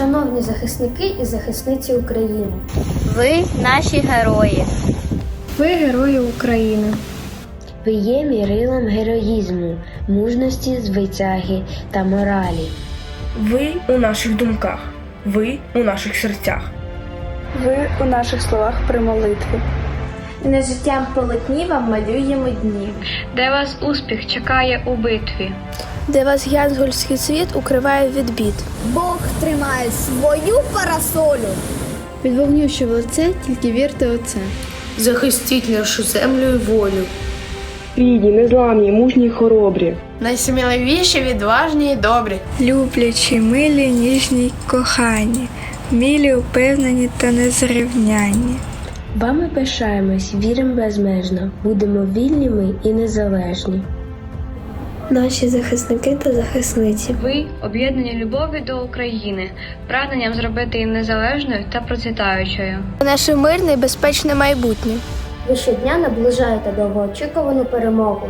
Шановні захисники і захисниці України, Ви наші герої. ви герої України. Ви є мірилом героїзму, мужності, звитяги та моралі. Ви у наших думках, ви у наших серцях. Ви у наших словах при молитві. Не життям полотні вам малюємо дні. де вас успіх чекає у битві. Де вас янгольський світ укриває від бід. Бог тримає свою парасолю. Від вогню, що в лице, тільки вірте оце. Захистіть нашу землю і волю. Рідні, незламні, мужні й хоробрі. Найсміливіші, відважні і добрі. Люблячі, милі, ніжні й кохані, мілі, упевнені та незрівняні. Вами пишаємось, віримо безмежно, будемо вільними і незалежні. Наші захисники та захисниці. Ви об'єднані любові до України, прагненням зробити її незалежною та процвітаючою. Наше мирне і безпечне майбутнє. Ви щодня наближаєте довгоочікувану перемогу.